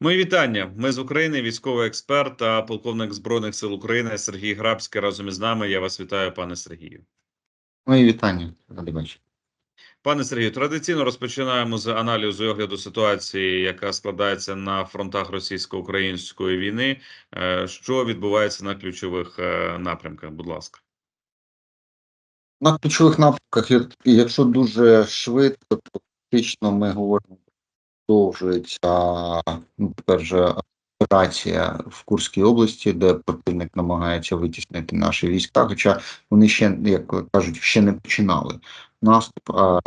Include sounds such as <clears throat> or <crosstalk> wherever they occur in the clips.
Мої вітання. Ми з України, військовий експерт та полковник збройних сил України Сергій Грабський разом із нами. Я вас вітаю, пане Сергію. Мої вітання, радий бачити. Пане Сергію, традиційно розпочинаємо з аналізу і огляду ситуації, яка складається на фронтах російсько-української війни. Е, Що відбувається на ключових е, напрямках? Будь ласка. На ключових напрямках, якщо дуже швидко, то фактично ми говоримо, продовжується ну, операція в Курській області, де противник намагається витіснити наші війська, хоча вони ще, як кажуть, ще не починали наступ, а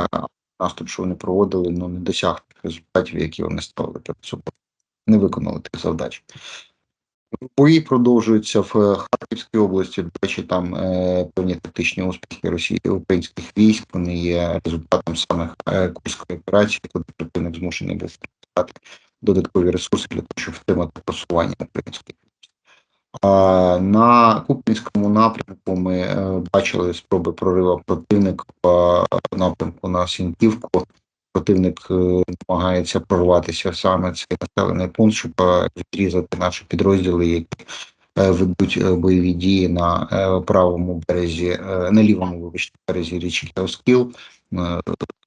наступ, що вони проводили, ну не досяг тих результатів, які вони ставили перед собою, не виконали тих завдач. Бої продовжуються в е, Харківській області. До речі, там е, певні тактичні успіхи Росії українських військ. Вони є результатом саме е, курської операції, коли противник змушений був втрачати додаткові ресурси для того, щоб втримати просування українських військ. На Купінському напрямку ми е, бачили спроби прориву противника по напрямку на Сіньківку. Противник е, намагається прорватися саме цей населений пункт, щоб е, відрізати наші підрозділи, які е, ведуть бойові дії на правому березі, на лівому вибачте, березі річки Оскіл.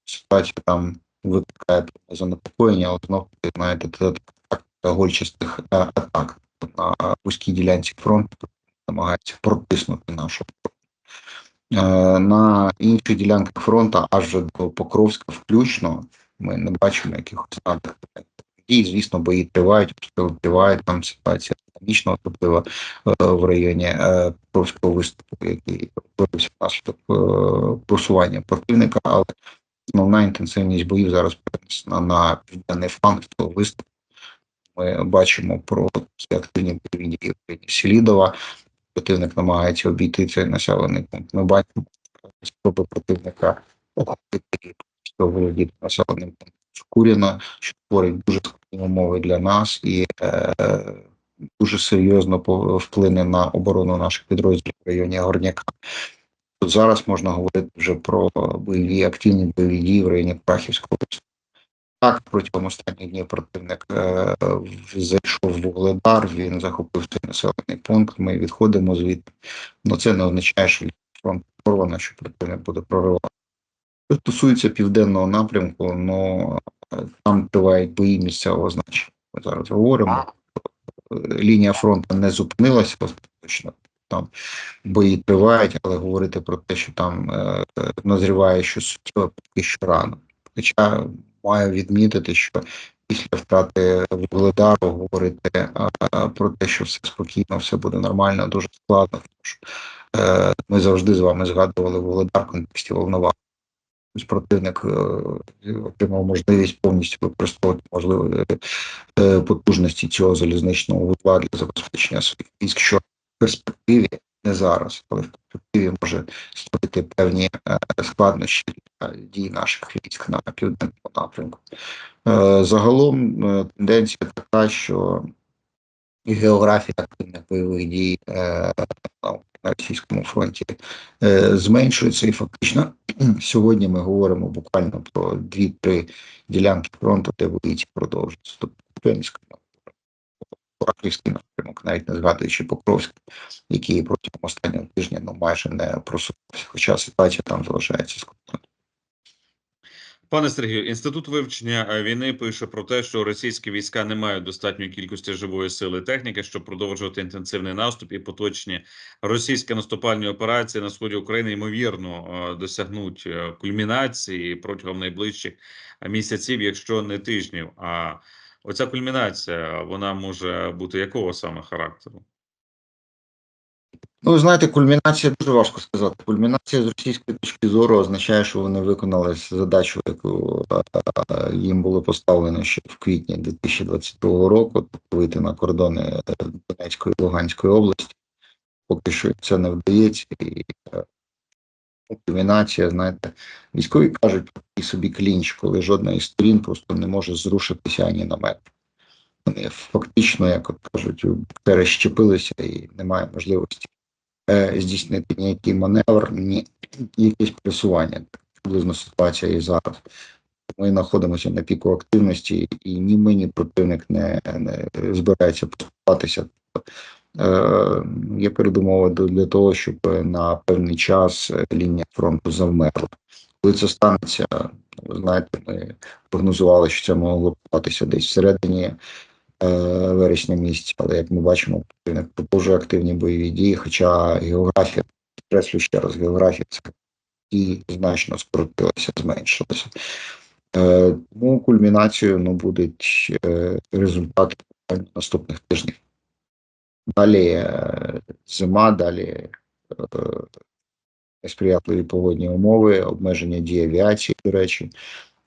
Ситуація там викликає занепокоєння, але знову знаєте, це гольчастих атак на вузькій ділянці фронту намагається протиснути нашу на інших ділянках фронту, аж до Покровська включно, ми не бачимо якихось знаків. І, звісно, бої тривають, обстріли тривають, там ситуація динамічна, особливо е, в районі е, Покровського виступу, який виявився внаслідок е, просування противника, але основна інтенсивність боїв зараз перенесена на південний фланг цього виступу. Ми бачимо про активні бойові дії в Селідова, противник намагається обійти цей населений пункт. Ми бачимо спроби противника охопити населеним пунктом Шкуріна, що створить дуже складні умови для нас і е, дуже серйозно вплине на оборону наших підрозділів в районі Горняка. Тут зараз можна говорити вже про бойові активні бойові дії в районі Прахівської області. Так, протягом останніх днів противник е, зайшов в Вугледар, він захопив цей населений пункт. Ми відходимо звідти. Ну це не означає, що фронт порвано, що противник буде проривати. Що стосується південного напрямку, ну там тривають бої місцевого значення. Ми зараз говоримо. Лінія фронту не зупинилася остаточно. Там бої тривають, але говорити про те, що там е, е, назріває щось суттєве, поки що рано. Хоча маю відмітити, що після втрати Вугледару говорити а, про те, що все спокійно, все буде нормально, дуже складно. Тому що е, ми завжди з вами згадували Вугледар в контексті Волноваги. Тобто Противник е, отримав можливість повністю використовувати можливі е, потужності цього залізничного вузла для забезпечення своїх військ, що в перспективі не зараз, але в перспективі може створити певні е, складнощі для дій наших військ на південному напрямку. Е, Загалом е, тенденція така, що географія активних бойових дій на- російському фронті зменшується, і фактично <clears throat> сьогодні ми говоримо буквально про дві-три ділянки фронту, де бої продовжуються. Тобто Куп'янська, Харківський напрямок, навіть не згадуючи Покровський, який протягом останнього тижня ну майже не просувався, хоча ситуація там залишається складною. Пане Сергію, інститут вивчення е, війни пише про те, що російські війська не мають достатньої кількості живої сили техніки, щоб продовжувати інтенсивний наступ і поточні російські наступальні операції на сході України ймовірно е, досягнуть е, кульмінації протягом найближчих місяців, якщо не тижнів. А оця кульмінація вона може бути якого саме характеру? Ну, ви знаєте, кульмінація дуже важко сказати. Кульмінація з російської точки зору означає, що вони виконали задачу, яку е, їм було поставлено ще в квітні 2022 року, тобто вийти на кордони е, Донецької і Луганської області. Поки що це не вдається. І е, знаєте, військові кажуть такий собі клінч, коли жодна із сторін просто не може зрушитися ані на метр. Вони фактично, як от кажуть, перещепилися і немає можливості е, здійснити ніякий маневр, ні якесь пресування. Приблизно ситуація і зараз. ми знаходимося на піку активності, і ні ми, ні противник не, не збирається поступатися. Е, Є передумова для того, щоб на певний час е, лінія фронту завмерла. Коли це станеться, ви знаєте, ми прогнозували, що це могло статися десь всередині е, вересня місяця, але як ми бачимо, продовжує активні бойові дії, хоча географія, підкреслю ще раз, географія це і значно скоротилася, зменшилася. Е, Тому кульмінацією ну, будуть е, результати наступних тижнів. Далі е, зима, далі е, несприятливі погодні умови, обмеження дії авіації, до речі,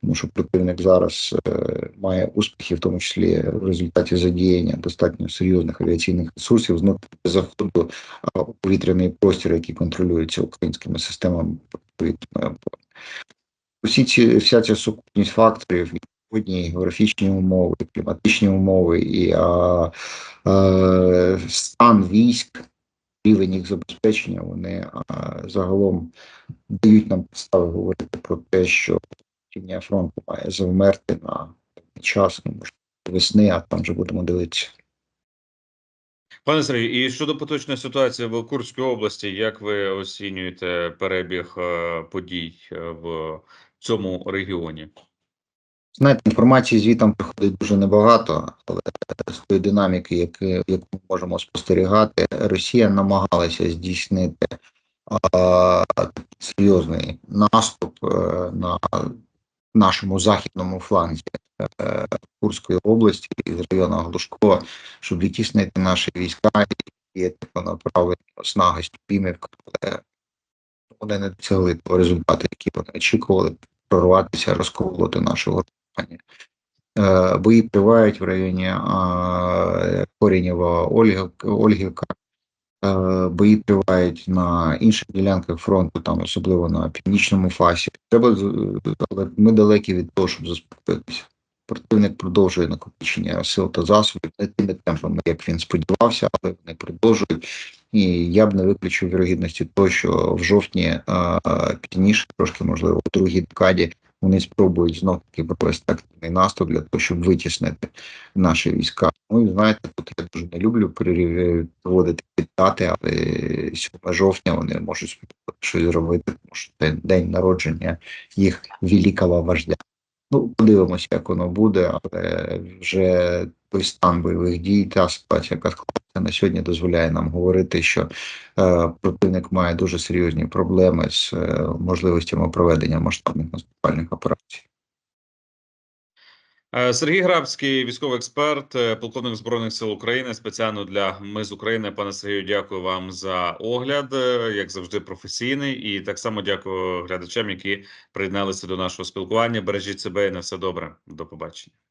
тому що противник зараз е, має успіхи, в тому числі в результаті задіяння достатньо серйозних авіаційних ресурсів з заходу у повітряний простір, який контролюється українськими системами повітряної оборони. Усі ці вся ця сукупність факторів, і погодні, і географічні умови, кліматичні умови, і а, а, стан військ, рівень їх забезпечення, вони а, загалом дають нам підстави говорити про те, що лінія фронту має завмерти на час, ну, може, весни, а там вже будемо дивитися. Пане Сергію, і щодо поточної ситуації в Курській області, як ви оцінюєте перебіг е, подій е, в цьому регіоні? Знаєте, інформації звітом приходить дуже небагато, але з тої динаміки, яку, яку ми можемо спостерігати, Росія намагалася здійснити а, серйозний наступ е, на нашому західному фланзі е, Курської області із району Глушкова, щоб відтіснити наші війська і типу, направлені снаги Ступімівка, але вони не досягли того результату, який вони очікували прорватися, розколоти нашого групування. Е, Бої тривають в районі Корінєва Ольгівка. Е, Бої тривають на інших ділянках фронту, там особливо на північному фасі. Треба але ми далекі від того, щоб заспокоїтися. Противник продовжує накопичення сил та засобів не тими темпами, як він сподівався, але вони продовжують. І я б не виключив вірогідності того, що в жовтні пізніше, трошки можливо, в другій декаді вони спробують знов таки провести активний наступ для того, щоб витіснити наші війська. Ну і знаєте, тут я дуже не люблю перерів- проводити дати, але 7 жовтня вони можуть спробувати щось зробити, тому що це день народження їх великого вождя. Ну, подивимося, як воно буде, але вже той стан бойових дій, та ситуація, яка склалася на сьогодні, дозволяє нам говорити, що е, противник має дуже серйозні проблеми з е, можливостями проведення масштабних наступальних операцій. Е, Сергій Грабський, військовий експерт, е, полковник збройних сил України. Спеціально для ми з України. Пане Сергію, дякую вам за огляд, е, як завжди, професійний. І так само дякую глядачам, які приєдналися до нашого спілкування. Бережіть себе і на все добре. До побачення.